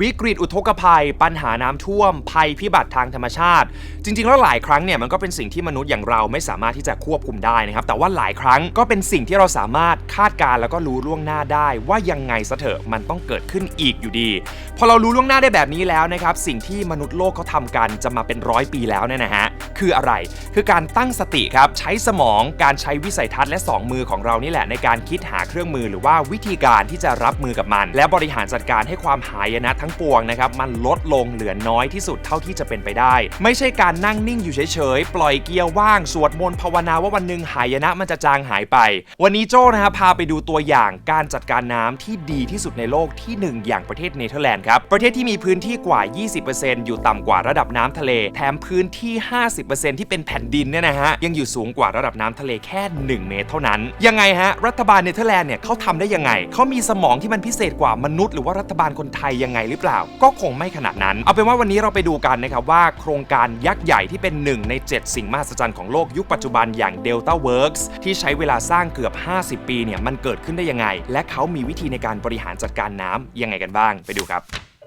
วิกฤตอุทกภัย ปัญหาน้ำท่วม ภัยพิบัติทางธรรมชาติ จริง ๆ แล้วหลายครั้งเนี่ยมันก็เป็นสิ่งที่มนุษย์อย่างเราไม่สามารถที่จะควบคุมได้นะครับ แต่ว่าหลายครั้งก็เป็นสิ่งที่เราสามารถคาดการ์แล้วก็รู้ล่วงหน้าได้ ว่ายังไงซะเถอะมันต้องเกิดขึ้นอีกอยู่ดี พอเรารู้ล่วงหน้าได้แบบนี้แล้วนะครับสิ่งที่มนุษย์โลกเขาทำกันจะมาเป็นร้อยปีแล้วเนี่ยนะฮะคืออะไร คือการตั้งสติครับใช้สมองการใช้วิสัยทัศน์และ 2 มือของเรานี่แหละในการคิดหาเครื่องมือหรือว่าวิธีการที่จะรับมือกับมัน และบริหารจัดการให้ความหายนะทั้งปวงนะครับมันลดลงเหลือน้อยที่สุดเท่าที่จะเป็นไปได้ ไม่ใช่การนั่งนิ่งอยู่เฉยๆ ปล่อยเกียร์ว่าง สวดมนต์ภาวนาว่าวันหนึ่งหายนะมันจะจางหายไป วันนี้โจ้นะครับพาไปดูตัวอย่างการจัดการน้ำที่ดีที่สุดในโลกที่หนึ่งอย่างประเทศเนเธอร์แลนด์ครับ ประเทศที่มีพื้นที่กว่า 20%อยู่ต่ำกว่าระดับน้ำทะเล แถมพื้นที่ 50%ที่เป็นแผ่นดินเนี่ยนะฮะยังอยู่สูงกว่าระดับน้ำทะเลแค่ 1 เมตรเท่านั้น ยังไงฮะรัฐบาลเนเธอร์แลนด์เนี่ยเขาทำได้ยังไงเขามีสมองที่มันพิเศษกว่ามนุษย์หรือว่ารัฐบาลคนไทยยังไงหรือเปล่า ก็คงไม่ขนาดนั้น เอาเป็นว่าวันนี้เราไปดูกันนะครับว่าโครงการยักษ์ใหญ่ที่เป็นหนึ่งใน 7 สิ่งมหัศจรรย์ของโลกยุคปัจจุบันอย่าง Delta Works ที่ใช้เวลาสร้างเกือบ 50 ปีเนี่ยมันเกิดขึ้นได้ยังไง และเขามีวิธีในการบริหารจัดการน้ำยังไงกันบ้าง ไปดูครับ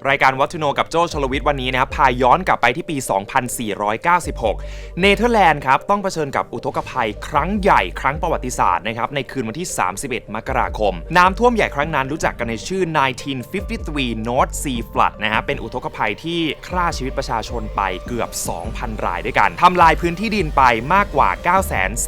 รายการวัตถุโนกับโจชลวิทย์วันนี้นะครับพาย้อนกลับไปที่ปี 2496 เนเธอร์แลนด์ครับต้องเผชิญกับอุทกภัยครั้งใหญ่ครั้งประวัติศาสตร์นะครับในคืนวันที่ 31 มกราคม น้ำท่วมใหญ่ครั้งนั้นรู้จักกันในชื่อ 1953 North Sea Flood นะฮะเป็นอุทกภัยที่ฆ่าชีวิตประชาชนไปเกือบ 2,000 รายด้วยกันทำลายพื้นที่ดินไปมากกว่า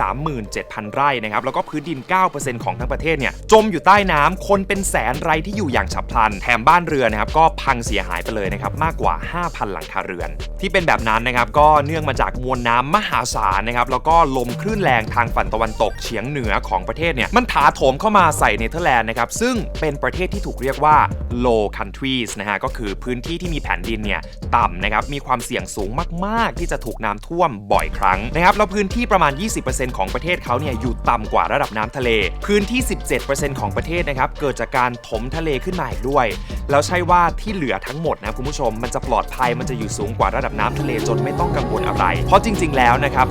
937,000 ไร่นะครับแล้วก็พื้นดิน 9%ของทั้งประเทศเนี่ยจมอยู่ใต้น้ำคนเป็นแสนไร่ที่อยู่อย่างฉับพลันแถมบ้านเรือนนะครับก็พังเสียหายไปเลยนะครับมากกว่า 5,000 หลังคาเรือน ที่เป็นแบบนั้นนะครับก็เนื่องมาจากมวลน้ำมหาศาลนะครับแล้วก็ลมคลื่นแรงทางฝั่งตะวันตกเฉียงเหนือของประเทศเนี่ยมันถาโถมเข้ามาใส่เนเธอร์แลนด์นะครับซึ่งเป็นประเทศที่ถูกเรียกว่า low countries นะฮะก็คือพื้นที่ที่มีแผ่นดินเนี่ยต่ำนะครับมีความเสี่ยงสูงมาก ๆ ที่จะถูกน้ำท่วมบ่อยครั้งนะครับแล้วพื้นที่ประมาณ 20%ของประเทศเขาเนี่ยอยู่ต่ำกว่าระดับน้ำทะเล พื้นที่ 17%ของประเทศนะครับเกิดจากการถมทะเลขึ้นมาอีกด้วย แล้วใช่ว่าที่เหลือทั้งหมดนะคุณผู้ชม มันจะปลอดภัยมันจะอยู่สูงกว่าระดับน้ำทะเลจนไม่ต้องกังวลอะไร เพราะจริง ๆ แล้วนะครับ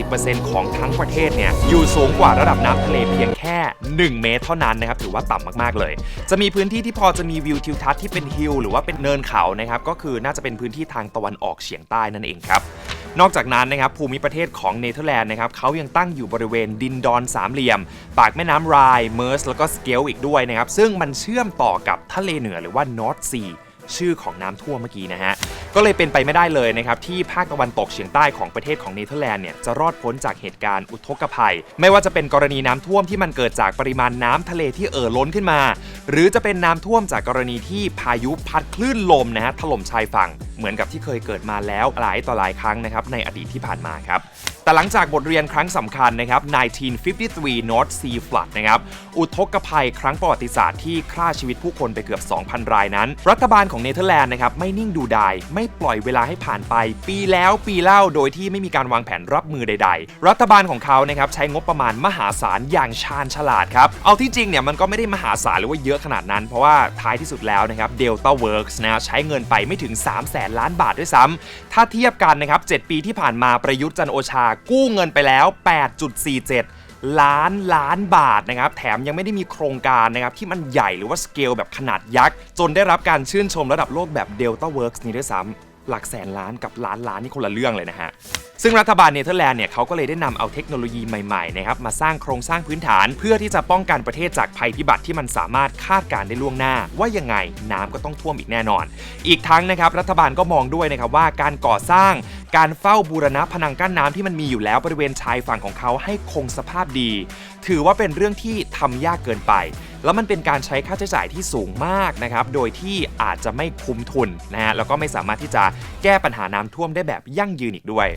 50%ของทั้งประเทศเนี่ยอยู่สูงกว่าระดับน้ำทะเลเพียงแค่ 1 เมตรเท่านั้นนะครับถือว่าต่ำมากๆเลย จะมีพื้นที่ที่พอจะมีวิวทิวทัศน์ที่เป็นฮิลหรือว่าเป็นเนินเขานะครับก็คือน่าจะเป็นพื้นที่ทางตะวันออกเฉียงใต้นั่นเองครับนอกจากนั้นนะครับภูมิประเทศของเนเธอร์แลนด์นะครับเขายังตั้งอยู่บริเวณดินดอนสามเหลี่ยม ปากแม่น้ำไรน์เมอร์สแล้วก็สเกลอีกด้วยนะครับซึ่งมันเชื่อมต่อกับทะเลเหนือหรือว่านอร์ h ซี ชื่อของน้ำท่วมเมื่อกี้นะฮะ ก็เลยเป็นไปไม่ได้เลยนะครับที่ภาคตะวันตกเฉียงใต้ของประเทศของเนเธอร์แลนด์เนี่ยจะรอดพ้นจากเหตุการณ์อุทกภัย ไม่ว่าจะเป็นกรณีน้ำท่วมที่มันเกิดจากปริมาณน้ำทะเลที่เอ่อล้นขึ้นมา หรือจะเป็นน้ำท่วมจากกรณีที่พายุพัดคลื่นลมนะฮะถล่มชายฝั่ง เหมือนกับที่เคยเกิดมาแล้วหลายต่อหลายครั้งนะครับในอดีตที่ผ่านมาครับ แต่หลังจากบทเรียนครั้งสำคัญนะครับ 1953 North Sea Flood นะครับ อุทกภัยครั้งประวัติศาสตร์ที่ฆ่าชีวิตผู้คนไปเกือบ 2,000 รายนั้น รัฐบาลของเนเธอร์แลนด์นะครับไม่นิ่งดูดาย ไม่ปล่อยเวลาให้ผ่านไป ปีแล้วปีเล่าโดยที่ไม่มีการวางแผนรับมือใด ๆ รัฐบาลของเขานะครับใช้งบประมาณมหาศาลอย่างชาญฉลาดครับ เอาที่จริงเนี่ยมันก็ไม่ได้มหาศาลหรือว่าเยอะขนาดนั้น เพราะว่าท้ายที่สุดแล้วนะครับ Delta Works นะใช้เงินไปไม่ถึง 3 0 0แสนล้านบาทด้วยซ้ำถ้าเทียบกันนะครับ7ปีที่ผ่านมาประยุทธ์จันโอชากู้เงินไปแล้ว 8.47 ล้านล้านบาทนะครับ แถมยังไม่ได้มีโครงการนะครับที่มันใหญ่หรือว่าสเกลแบบขนาดยักษ์ จนได้รับการชื่นชมระดับโลกแบบ Delta Works นี้ด้วยซ้ำ หลักแสนล้านกับล้านล้านนี่คนละเรื่องเลยนะฮะ ซึ่งรัฐบาลเนเธอร์แลนด์เนี่ยเขาก็เลยได้นำเอาเทคโนโลยีใหม่ๆนะครับมาสร้างโครงสร้างพื้นฐาน เพื่อที่จะป้องกันประเทศจากภัยพิบัติที่มันสามารถคาดการณ์ได้ล่วงหน้า ว่ายังไงน้ำก็ต้องท่วมอีกแน่นอน อีกทั้งนะครับรัฐบาลก็มองด้วยนะครับว่าการก่อสร้างการเฝ้าบูรณะพนังกั้นน้ำที่มันมีอยู่แล้วบริเวณชายฝั่งของเขาให้คงสภาพดี ถือว่าเป็นเรื่องที่ทำยากเกินไปแล้วมันเป็นการใช้ค่าใช้จ่ายที่สูงมากนะครับ โดยที่อาจจะไม่คุ้มทุนนะฮะแล้วก็ไม่สามารถที่จะแก้ปัญหาน้ำท่วมได้แบบยั่งยืนอีกด้วย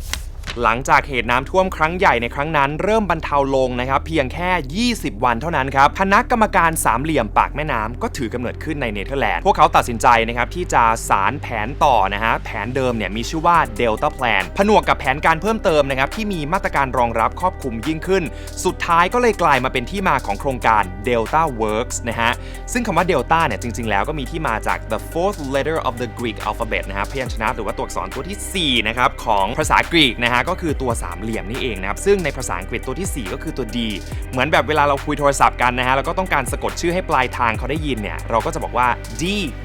หลังจากเหตุน้ำท่วมครั้งใหญ่ในครั้งนั้นเริ่มบรรเทาลงนะครับเพียงแค่ 20 วันเท่านั้นครับคณะกรรมการสามเหลี่ยมปากแม่น้ำก็ถือกำเนิดขึ้นในเนเธอร์แลนด์พวกเขาตัดสินใจนะครับที่จะสารแผนต่อนะฮะแผนเดิมเนี่ยมีชื่อว่า Delta Plan ผนวกกับแผนการเพิ่มเติมนะครับที่มีมาตรการรองรับครอบคลุมยิ่งขึ้น สุดท้ายก็เลยกลายมาเป็นที่มาของโครงการ Delta Works นะฮะซึ่งคำว่า Delta เนี่ยจริง ๆ แล้วก็มีที่มาจาก the fourth letter of the Greek alphabet นะฮะพยัญชนะหรือว่าตัวอักษรตัวที่4นะครับของภาษากรีกนะฮะก็คือตัวสามเหลี่ยมนี่เองนะครับซึ่งในภาษาอังกฤษตัวที่ 4 ก็คือตัว D เหมือนแบบเวลาเราคุยโทรศัพท์กันนะฮะแล้วก็ต้องการสะกดชื่อให้ปลายทางเขาได้ยินเนี่ยเราก็จะบอกว่า D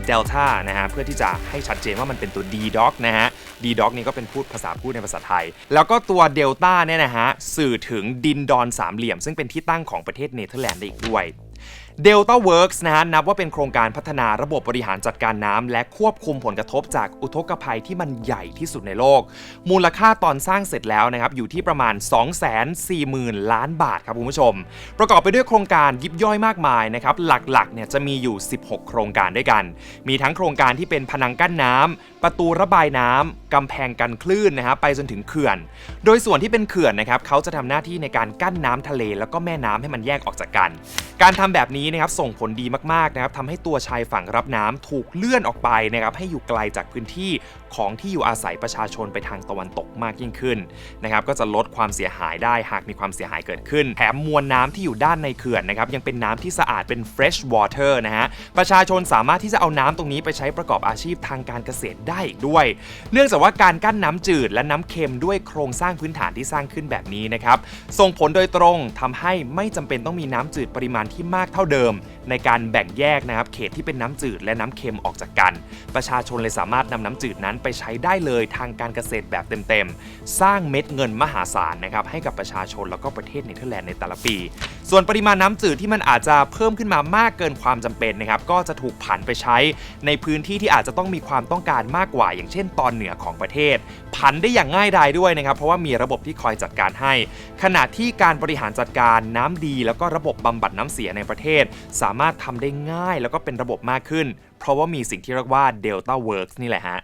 Delta นะฮะเพื่อที่จะให้ชัดเจนว่ามันเป็นตัว D Dog นะฮะ D Dog นี่ก็เป็นพูดภาษาพูดในภาษาไทย แล้วก็ตัว Delta เนี่ยนะฮะสื่อถึงดินดอนสามเหลี่ยม ซึ่งเป็นที่ตั้งของประเทศเนเธอร์แลนด์ได้อีกด้วย Delta Works นะฮะนับว่าเป็นโครงการพัฒนาระบบบริหารจัดการน้ำและควบคุมผลกระทบจากอุทกภัยที่มันใหญ่ที่สุดในโลก มูลค่าตอนสร้างเสร็จแล้วนะครับอยู่ที่ประมาณ 240,000 ล้านบาทครับคุณผู้ชม ประกอบไปด้วยโครงการยิบย่อยมากมายนะครับหลักๆเนี่ยจะมีอยู่ 16 โครงการด้วยกัน มีทั้งโครงการที่เป็นพนังกั้นน้ำประตูระบายน้ำกำแพงกันคลื่นนะฮะไปจนถึงเขื่อน โดยส่วนที่เป็นเขื่อนนะครับเขาจะทำหน้าที่ในการกั้นน้ำทะเล แล้วก็แม่น้ำให้มันแยกออกจากกัน การทำแบบนี้นะครับส่งผลดีมากๆนะครับทำให้ตัวชายฝั่งรับน้ำถูกเลื่อนออกไปนะครับให้อยู่ไกลจากพื้นที่ ของที่อยู่อาศัยประชาชนไปทางตะวันตกมากยิ่งขึ้นนะครับก็จะลดความเสียหายได้หากมีความเสียหายเกิดขึ้น แถมมวลน้ำที่อยู่ด้านในเขื่อนนะครับยังเป็นน้ำที่สะอาดเป็น fresh water นะฮะประชาชนสามารถที่จะเอาน้ำตรงนี้ไปใช้ประกอบอาชีพทางการเกษตรได้อีกด้วย เนื่องจากว่าการกั้นน้ำจืดและน้ำเค็มด้วยโครงสร้างพื้นฐานที่สร้างขึ้นแบบนี้นะครับส่งผลโดยตรงทำให้ไม่จำเป็นต้องมีน้ำจืดปริมาณที่มากเท่าเดิม ในการแบ่งแยกนะครับเขตที่เป็นน้ำจืดและน้ำเค็มออกจากกัน ประชาชนเลยสามารถนำน้ำจืดนั้นไปใช้ได้เลยทางการเกษตรแบบเต็มๆ สร้างเม็ดเงินมหาศาลนะครับให้กับประชาชนแล้วก็ประเทศเนเธอร์แลนด์ในแต่ละปี ส่วนปริมาณน้ำจืดที่มันอาจจะเพิ่มขึ้นมามากเกินความจำเป็นนะครับก็จะถูกผันไปใช้ในพื้นที่ที่อาจจะต้องมีความต้องการมากกว่า อย่างเช่น ตอนเหนือของประเทศ ผันได้อย่างง่ายดายด้วยนะครับเพราะว่ามีระบบที่คอยจัดการให้ ขณะที่การบริหารจัดการน้ำดี แล้วก็ระบบบำบัดน้ำเสียในประเทศสาามารถทำได้ง่ายแล้วก็เป็นระบบมากขึ้น เพราะว่ามีสิ่งที่เรียกว่า Delta Works นี่แหละฮะ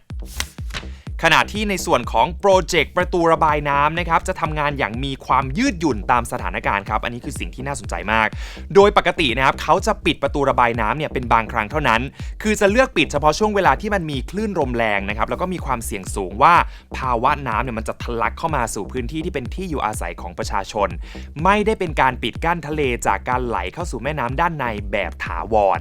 ขณะที่ในส่วนของโปรเจกต์ประตูระบายน้ำนะครับจะทำงานอย่างมีความยืดหยุ่นตามสถานการณ์ครับ อันนี้คือสิ่งที่น่าสนใจมาก โดยปกตินะครับเขาจะปิดประตูระบายน้ำเนี่ยเป็นบางครั้งเท่านั้น คือจะเลือกปิดเฉพาะช่วงเวลาที่มันมีคลื่นลมแรงนะครับแล้วก็มีความเสี่ยงสูงว่าภาวะน้ำเนี่ยมันจะทะลักเข้ามาสู่พื้นที่ที่เป็นที่อยู่อาศัยของประชาชน ไม่ได้เป็นการปิดกั้นทะเลจากการไหลเข้าสู่แม่น้ำด้านในแบบถาวร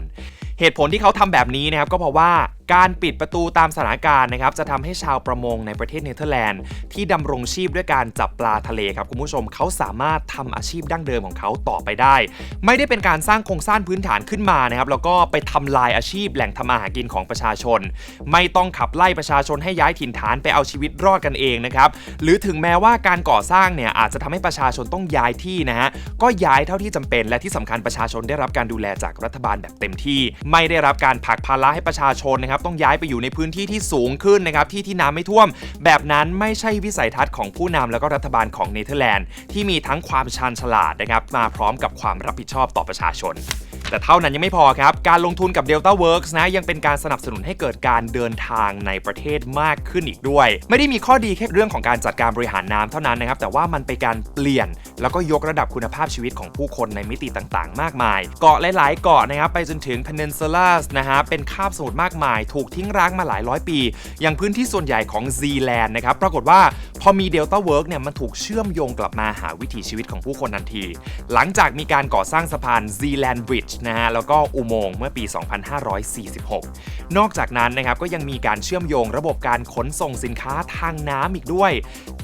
เหตุผลที่เขาทำแบบนี้นะครับก็เพราะว่า การปิดประตูตามสถานการณ์นะครับจะทำให้ชาวประมงในประเทศเนเธอร์แลนด์ ที่ดำรงชีพด้วยการจับปลาทะเลครับคุณผู้ชมเขาสามารถทำอาชีพดั้งเดิมของเขาต่อไปได้ ไม่ได้เป็นการสร้างโครงสร้างพื้นฐานขึ้นมานะครับแล้วก็ไปทำลายอาชีพแหล่งทำมาหากินของประชาชน ไม่ต้องขับไล่ประชาชนให้ย้ายถิ่นฐานไปเอาชีวิตรอดกันเองนะครับหรือถึงแม้ว่าการก่อสร้างเนี่ยอาจจะทำให้ประชาชนต้องย้ายที่นะฮะก็ย้ายเท่าที่จำเป็น และที่สำคัญประชาชนได้รับการดูแลจากรัฐบาลแบบเต็มที่ ไม่ได้รับการผลักภาระให้ประชาชนนะครับต้องย้ายไปอยู่ในพื้นที่ที่สูงขึ้นนะครับที่ที่น้ำไม่ท่วม แบบนั้นไม่ใช่วิสัยทัศน์ของผู้นำแล้วก็รัฐบาลของเนเธอร์แลนด์ที่มีทั้งความชาญฉลาดนะครับมาพร้อมกับความรับผิดชอบต่อประชาชน แต่เท่านั้นยังไม่พอครับ การลงทุนกับ Delta Works นะยังเป็นการสนับสนุนให้เกิดการเดินทางในประเทศมากขึ้นอีกด้วย ไม่ได้มีข้อดีแค่เรื่องของการจัดการบริหารน้ำเท่านั้นนะครับ แต่ว่ามันเป็นการเปลี่ยน แล้วก็ยกระดับคุณภาพชีวิตของผู้คนในมิติต่างๆ มากมาย เกาะหลาย ๆ เกาะนะครับไปจนถึง Peninsulas นะฮะเป็นคาบสมุทรมากมาย ถูกทิ้งร้างมาหลายร้อยปี อย่างพื้นที่ส่วนใหญ่ของซีแลนด์นะครับปรากฏว่า พอมี Delta Work เนี่ยมันถูกเชื่อมโยงกลับมาหาวิถีชีวิตของผู้คนทันที หลังจากมีการก่อสร้างสะพาน Zealand Bridge นะฮะแล้วก็อุโมงค์เมื่อปี 2546 นอกจากนั้นนะครับก็ยังมีการเชื่อมโยงระบบการขนส่งสินค้าทางน้ำอีกด้วย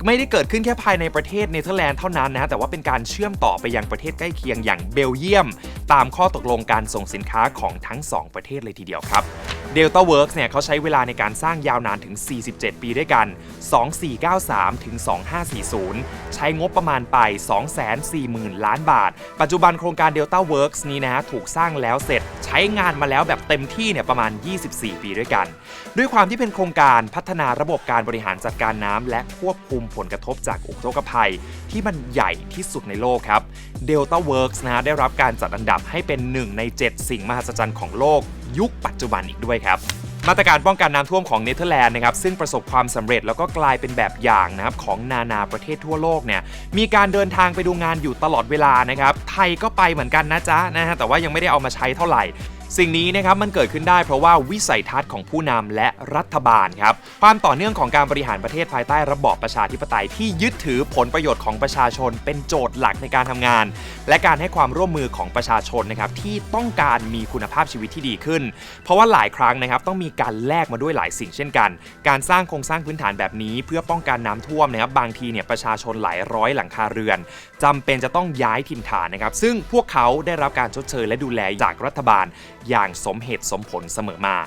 ไม่ได้เกิดขึ้นแค่ภายในประเทศเนเธอร์แลนด์เท่านั้นนะฮะแต่ว่าเป็นการเชื่อมต่อไปยังประเทศใกล้เคียงอย่างเบลเยียม ตามข้อตกลงการส่งสินค้าของทั้ง 2 ประเทศเลยทีเดียวครับ Delta Works เนี่ยเขาใช้เวลาในการสร้างยาวนานถึง 47 ปีด้วยกัน 2493 ถึง 2540 ใช้งบประมาณไป 240,000 ล้านบาท ปัจจุบันโครงการ Delta Works นี้นะฮะถูกสร้างแล้วเสร็จ ใช้งานมาแล้วแบบเต็มที่เนี่ยประมาณ 24 ปีด้วยกัน ด้วยความที่เป็นโครงการพัฒนาระบบการบริหารจัดการน้ำและควบคุมผลกระทบจากอุทกภัย ที่มันใหญ่ที่สุดในโลกครับ Delta Works นะฮะได้รับการจัดอันดับให้เป็นหนึ่งใน 7 สิ่งมหัศจรรย์ของโลก ยุคปัจจุบันอีกด้วยครับมาตรการป้องกันน้ำท่วมของเนเธอร์แลนด์นะครับซึ่งประสบความสำเร็จแล้วก็กลายเป็นแบบอย่างนะครับของนานาประเทศทั่วโลกเนี่ยมีการเดินทางไปดูงานอยู่ตลอดเวลานะครับไทยก็ไปเหมือนกันนะจ๊ะนะฮะแต่ว่ายังไม่ได้เอามาใช้เท่าไหร่ สิ่งนี้นะครับมันเกิดขึ้นได้เพราะว่าวิสัยทัศน์ของผู้นำและรัฐบาลครับความต่อเนื่องของการบริหารประเทศภายใต้ระบอบประชาธิปไตยที่ยึดถือผลประโยชน์ของประชาชน เป็นโจทย์หลักในการทำงาน และการให้ความร่วมมือของประชาชนนะครับที่ต้องการมีคุณภาพชีวิตที่ดีขึ้น เพราะว่าหลายครั้งนะครับต้องมีการแลกมาด้วยหลายสิ่งเช่นกัน การสร้างโครงสร้างพื้นฐานแบบนี้ เพื่อป้องกันน้ำท่วมนะครับบางทีเนี่ยประชาชนหลายร้อยหลังคาเรือนจำเป็นจะต้องย้ายถิ่นฐานนะครับซึ่งพวกเขาได้รับการชดเชยและดูแลจากรัฐบาลอย่างสมเหตุสมผลเสมอมา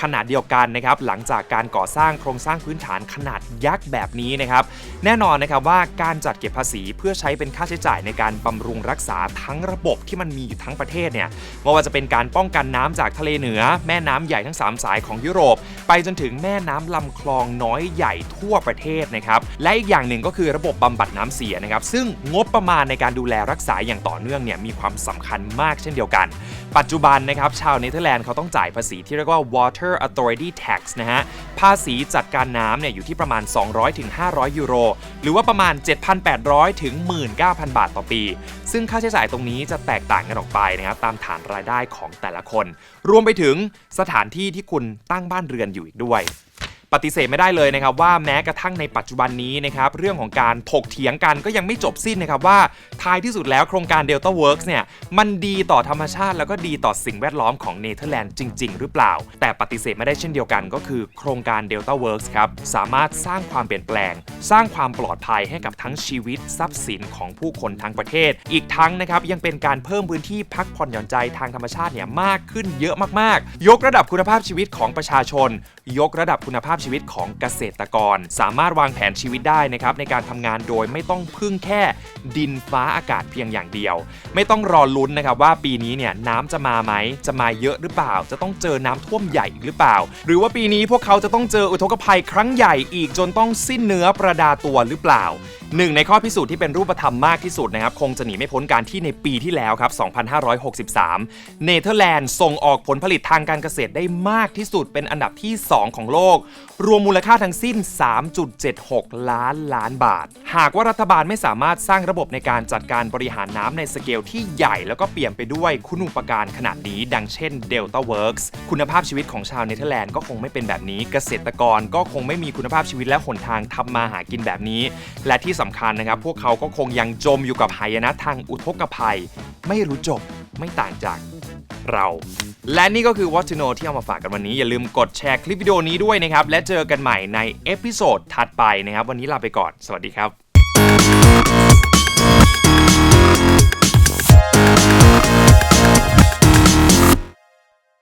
ขณะเดียวกันนะครับหลังจากการก่อสร้างโครงสร้างพื้นฐานขนาดยักษ์แบบนี้นะครับ แน่นอนนะครับว่าการจัดเก็บภาษีเพื่อใช้เป็นค่าใช้จ่ายในการบำรุงรักษาทั้งระบบที่มันมีอยู่ทั้งประเทศเนี่ยไม่ว่าจะเป็นการป้องกันน้ำจากทะเลเหนือ แม่น้ำใหญ่ทั้ง 3 สายของยุโรป ไปจนถึงแม่น้ำลำคลองน้อยใหญ่ทั่วประเทศนะครับและอีกอย่างหนึ่งก็คือระบบบำบัดน้ำเสียนะครับซึ่งงบประมาณในการดูแลรักษาอย่างต่อเนื่องเนี่ยมีความสำคัญมากเช่นเดียวกันปัจจุบันนะครับชาวเนเธอร์แลนด์เขาต้องจ่ายภาษีที่เรียกว่า water authority tax นะฮะ ภาษีจัดการน้ำเนี่ยอยู่ที่ประมาณ 200ถึง500 ยูโร หรือว่าประมาณ 7,800 ถึง 19,000 บาทต่อปี ซึ่งค่าใช้จ่ายตรงนี้จะแตกต่างกันออกไปนะครับตามฐานรายได้ของแต่ละคน รวมไปถึงสถานที่ที่คุณตั้งบ้านเรือนอยู่อีกด้วย ปฏิเสธไม่ได้เลยนะครับว่าแม้กระทั่งในปัจจุบันนี้นะครับเรื่องของการถกเถียงกันก็ยังไม่จบสิ้นนะครับว่าท้ายที่สุดแล้วโครงการ Delta Works เนี่ยมันดีต่อธรรมชาติ แล้วก็ดีต่อสิ่งแวดล้อมของเนเธอร์แลนด์จริง ๆ หรือเปล่า แต่ปฏิเสธไม่ได้เช่นเดียวกันก็คือโครงการ Delta Works ครับสามารถสร้างความเปลี่ยนแปลง สร้างความปลอดภัยให้กับทั้งชีวิตทรัพย์สินของผู้คนทั้งประเทศ อีกทั้งนะครับยังเป็นการเพิ่มพื้นที่พักผ่อนหย่อนใจทางธรรมชาติเนี่ยมากขึ้นเยอะมากๆ ยกระดับคุณภาพชีวิตของประชาชน ยกระดับคุณภาพชีวิตของเกษตรกร สามารถวางแผนชีวิตได้นะครับในการทำงานโดยไม่ต้องพึ่งแค่ดินฟ้าอากาศเพียงอย่างเดียว ไม่ต้องรอลุ้นนะครับว่าปีนี้เนี่ยน้ำจะมาไหมจะมาเยอะหรือเปล่า จะต้องเจอน้ำท่วมใหญ่หรือเปล่า หรือว่าปีนี้พวกเขาจะต้องเจออุทกภัยครั้งใหญ่อีกจนต้องสิ้นเนื้อประดาตัวหรือเปล่า หนึ่งในข้อพิสูจน์ที่เป็นรูปธรรมมากที่สุดนะครับ คงจะหนีไม่พ้นการที่ในปีที่แล้วครับ 2563 เนเธอร์แลนด์ส่งออกผลผลิตทางการเกษตรได้มากที่สุดเป็นอันดับที่ 2 ของโลก รวมมูลค่าทั้งสิ้น 3.76 ล้านล้านบาท หากว่ารัฐบาลไม่สามารถสร้างระบบในการจัดการบริหารน้ำในสเกลที่ใหญ่แล้วก็เปี่ยมไปด้วยคุณูปการขนาดนี้ ดังเช่น Delta Works คุณภาพชีวิตของชาวเนเธอร์แลนด์ก็คงไม่เป็นแบบนี้ เกษตรกรก็คงไม่มีคุณภาพชีวิตและหนทางทำมาหากินแบบนี้ และที่สำคัญนะครับ พวกเขาก็คงยังจมอยู่กับหายนะทางอุทกภัย ไม่รู้จบไม่ต่างจากเรา และนี่ก็คือ What to know ที่เอามาฝากกันวันนี้ อย่าลืมกดแชร์คลิปวิดีโอนี้ด้วยนะครับ และเจอกันใหม่ในเอพิโซดถัดไปนะครับ วันนี้ลาไปก่อน สวัสดีครับ